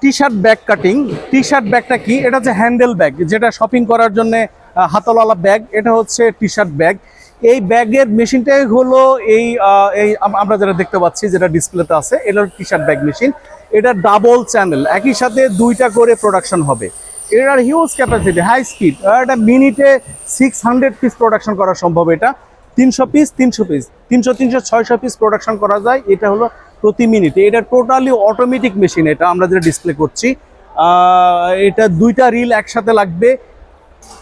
T shirt bag cutting T shirt ব্যাগটা কি? এটা হচ্ছে হ্যান্ডেল ব্যাগ যেটা শপিং করার জন্য হাতলওয়ালা ব্যাগ এটা হচ্ছে টি শার্ট ব্যাগ এই ব্যাগের মেশিনটাই হলো এই এই আমরা যেটা দেখতে পাচ্ছি, যেটা ডিসপ্লেতে আছে, এটা টি শার্ট ব্যাগ মেশিন এটা ডাবল চ্যানেল একই সাথে দুইটা করে প্রোডাকশন হবে। এটার হিউজ ক্যাপাসিটি হাই স্পিড এটা মিনিটে সিক্স হান্ড্রেড পিস প্রোডাকশন করা সম্ভব এটা। তিনশো পিস তিনশো পিস তিনশো তিনশো, ছয়শো পিস প্রোডাকশন করা যায়। এটা হলো প্রতি মিনিটে। এটা টোটালি অটোমেটিক মেশিন এটা আমরা যেটা ডিসপ্লে করছি। এটা দুইটা রিল একসাথে লাগবে।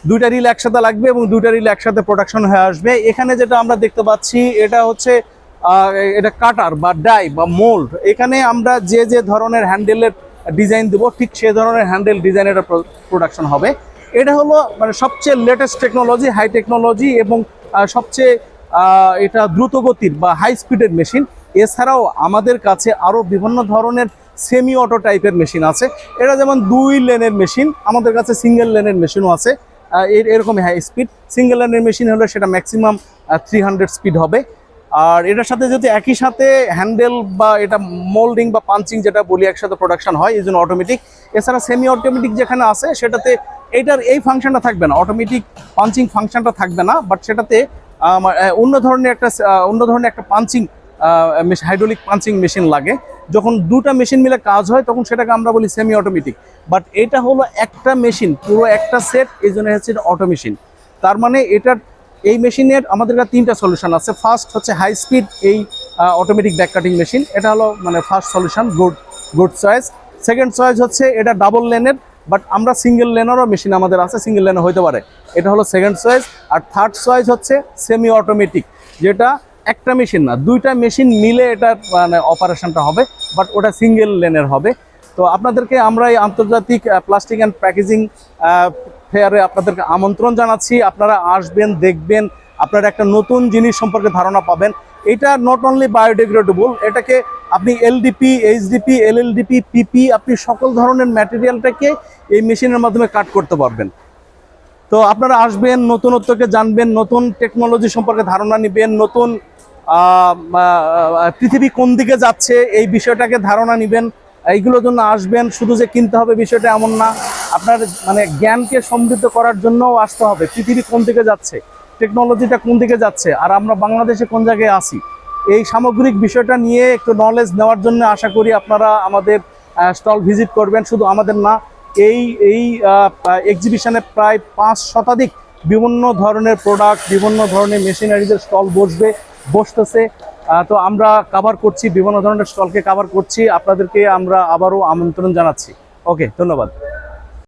দুইটা রিল একসাথে লাগবে এবং দুইটা রিল একসাথে প্রোডাকশন হয়ে আসবে। এখানে যেটা আমরা দেখতে পাচ্ছি, এটা হচ্ছে এটা কাটার বা ডাই বা মোল্ড এখানে আমরা যে যে ধরনের হ্যান্ডেলের ডিজাইন দেবো, ঠিক সে ধরনের হ্যান্ডেল ডিজাইন এটা প্রোডাকশন হবে। এটা হলো মানে সবচেয়ে লেটেস্ট টেকনোলজি হাই টেকনোলজি এবং সবচেয়ে এটা দ্রুতগতির বা হাই স্পিডের মেশিন এছাড়াও আমাদের কাছে আরও বিভিন্ন ধরনের সেমি অটো টাইপের মেশিন আছে। এটা যেমন দুই লেনের মেশিন আমাদের কাছে সিঙ্গেল লেনের মেশিনও আছে। আহ, এর- এরকমই হাই স্পিড সিঙ্গেল লেনের মেশিন হলে সেটা ম্যাক্সিমাম থ্রি স্পিড হবে। আর এটার সাথে যদি একই সাথে হ্যান্ডেল বা এটা মোল্ডিং বা পাঞ্চিং যেটা বলি একসাথে প্রোডাকশন হয় এই জন্য অটোমেটিক এছাড়া সেমি অটোমেটিক যেখানে আছে সেটাতে এটার এই ফাংশনটা থাকবে না। অটোমেটিক পাঞ্চিং ফাংশনটা থাকবে না বাট সেটাতে অন্য ধরনের একটা অন্য ধরনের একটা পাঞ্চিং হাইড্রোলিক পাঞ্চিং মেশিন লাগে। যখন দুটা মেশিন মিলে কাজ হয়, তখন সেটাকে আমরা বলি সেমি অটোমেটিক বাট এটা হলো একটা মেশিন পুরো একটা সেট এই জন্য হচ্ছে অটো মেশিন তার মানে এটার এই মেশিনের আমাদের তিনটা সলিউশন আছে। ফার্স্ট হচ্ছে হাই স্পিড এই অটোমেটিক ব্যাক কাটিং মেশিন এটা হলো মানে first solution good good choice second choice হচ্ছে এটা ডাবল লেনের বাট আমরা সিঙ্গেল লেনেরও মেশিন আমাদের আছে সিঙ্গেল লেনে হতে পারে। এটা হলো সেকেন্ড চয়েস আর থার্ড চয়েস হচ্ছে সেমি অটোমেটিক যেটা একটা মেশিন না, দুইটা মেশিন মিলে এটা মানে অপারেশনটা হবে বাট ওটা সিঙ্গেল লেনের হবে। তো আপনাদেরকে আমরা এই আন্তর্জাতিক প্লাস্টিক অ্যান্ড প্যাকেজিং ফেয়ারে আপনাদেরকে আমন্ত্রণ জানাচ্ছি। আপনারা আসবেন, দেখবেন, আপনারা একটা নতুন জিনিস সম্পর্কে ধারণা পাবেন। এটা নট অনলি বায়োডিগ্রেডেবল এটাকে আপনি এলডিপি এইচডিপি এলএলডিপি পিপি আপনি সকল ধরনের ম্যাটেরিয়ালটাকে এই মেশিনের মাধ্যমে কাট করতে পারবেন। তো আপনারা আসবেন, নতুনত্বকে জানবেন, নতুন টেকনোলজি সম্পর্কে ধারণা নেবেন, নতুন পৃথিবী কোন দিকে যাচ্ছে, এই বিষয়টাকে ধারণা নেবেন, এইগুলোর জন্য আসবেন, শুধু যে কিনতে হবে বিষয়টা এমন না, আপনার মানে জ্ঞানকে সমৃদ্ধ করার জন্যও আসতে হবে, পৃথিবী কোন দিকে যাচ্ছে টেকনোলজিটা কোন দিকে যাচ্ছে, আর আমরা বাংলাদেশে কোন জায়গায় আছি, এই সামগ্রিক বিষয়টা নিয়ে একটু নলেজ নেওয়ার জন্য আশা করি আপনারা আমাদের স্টল ভিজিট করবেন, শুধু আমাদের না, এই এই এক্সিবিশনে প্রায় পাঁচ শতাধিক বিভিন্ন ধরনের প্রোডাক্ট বিভিন্ন ধরনের মেশিনারিজের স্টল বসবে বসতেছে। তো আমরা কাভার করছি, বিভিন্ন ধরনের স্টলকে কাভার করছি। আপনাদেরকে আমরা আবারও আমন্ত্রণ জানাচ্ছি। ওকে ধন্যবাদ।